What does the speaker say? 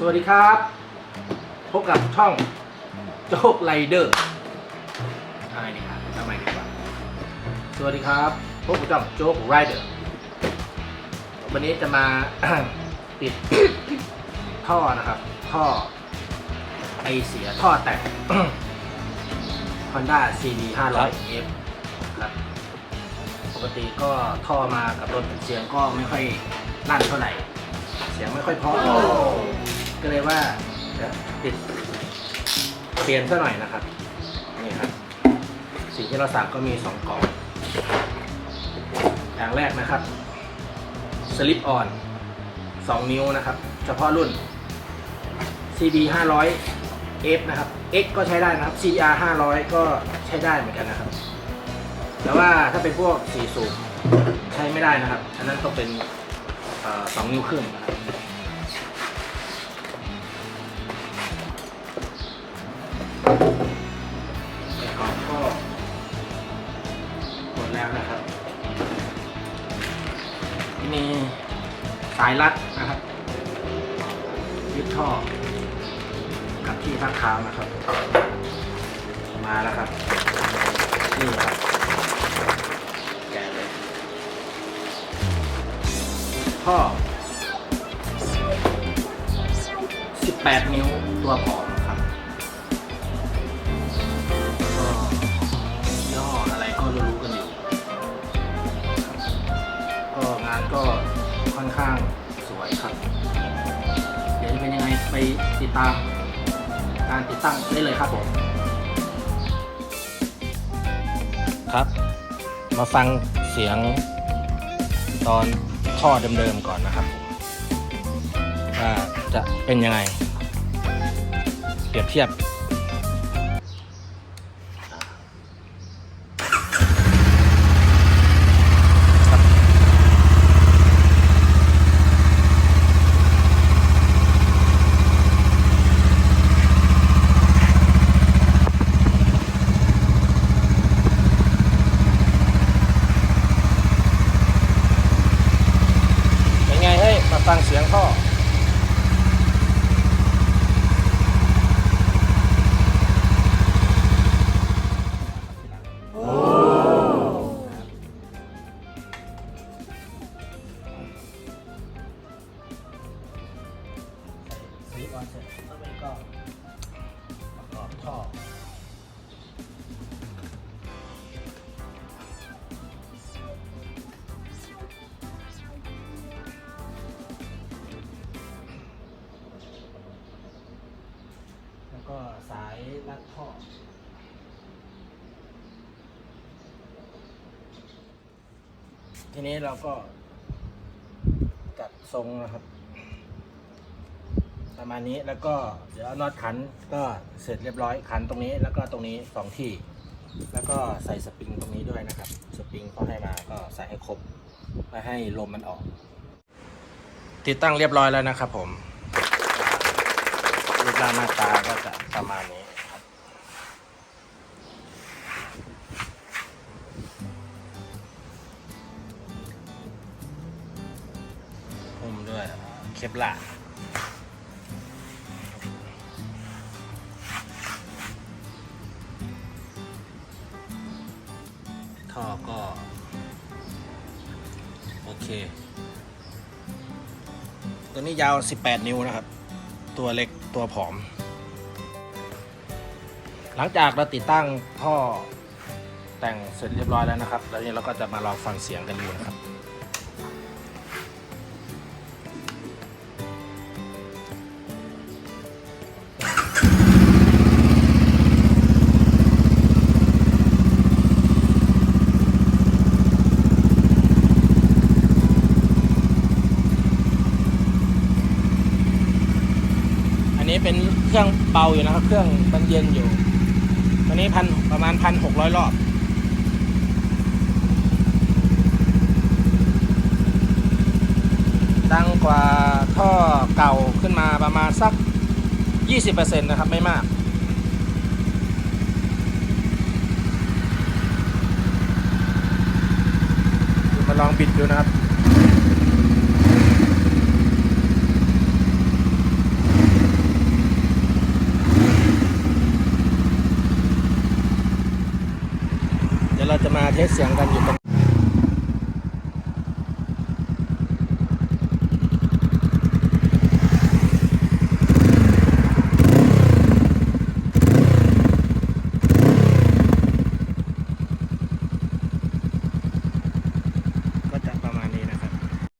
สวัสดีครับ พบกับช่องโจ๊กไรเดอร์อะไรดีครับทำไมดีกว่า สวัสดีครับ พบกับช่องโจ๊กไรเดอร์ วันนี้จะมา ปิด ท่อนะครับ ท่อ ไอเสียท่อแตก Honda CB 500 F ครับ ปกติก็ท่อมากับรถเสียงก็ไม่ค่อยลั่นเท่าไหร่ เสียงไม่ค่อยเพราะ ก็เลยว่าจะติดเปลี่ยนซะหน่อยนะครับ นี่ครับ สิ่งที่เราสั่งก็มี 2กล่อง อย่างแรกนะครับสลิปออน2 นิ้วนะครับ เฉพาะรุ่น CB 500 F นะครับ X ก็ใช้ได้นะครับ CR 500 ก็ใช้ได้เหมือนกันนะครับ แต่ว่าถ้าเป็นพวกสีสูบใช้ไม่ได้นะครับ อันนั้นต้องเป็นสองนิ้วครึ่งนะครับ มีสายรัดนะครับยึดท่อ กับที่พักเท้านะครับ มาแล้วครับ นี่ครับ แกะเลยท่อ 18 นิ้วตัวผอมานก็ค่อนข้างสวยครับ เดี๋ยวจะเป็นยังไงไปติดตามการติดตั้งได้เลยครับผม ครับ มาฟังเสียงตอนท่อเดิมๆก่อนนะครับว่าจะเป็นยังไง เปรียบเทียบ เป็นไงเฮ้ย มา ฟังเสียงท่อสีก่อนเสร็จแล้วมันก็ประกอบท่อ รัดท่อทีนี้เราก็จัดทรงนะครับ ประมาณนี้แล้วก็เดี๋ยวน็อตขันก็เสร็จเรียบร้อยขันตรงนี้แล้วก็ตรงนี้สองที่ แล้วก็ใส่สปริงตรงนี้ด้วยนะครับ สปริงเขาให้มาก็ใส่ให้ครบไม่ให้ลมมันออก ติดตั้งเรียบร้อยแล้วนะครับผมรูปร่างหน้าตาก็จะประมาณนี้ เคปลาท่อก็ โอเค ตัวนี้ยาว 18 นิ้วนะครับ ตัวเล็กตัวผอม หลังจากเราติดตั้งท่อแต่งเสร็จเรียบร้อยแล้วนะครับ แล้วนี้เราก็จะมาลองฟังเสียงกันดูนะครับ นี้เป็นเครื่องเบาอยู่นะครับ เครื่องมันเย็นอยู่ ตัวนี้พันประมาณพันหกร้อยรอบดังกว่าท่อเก่าขึ้นมาประมาณสัก 20%นะครับ ไม่มาก มาลองบิดดูนะครับ เราจะมาเทสเสียงกันอยู่ตรง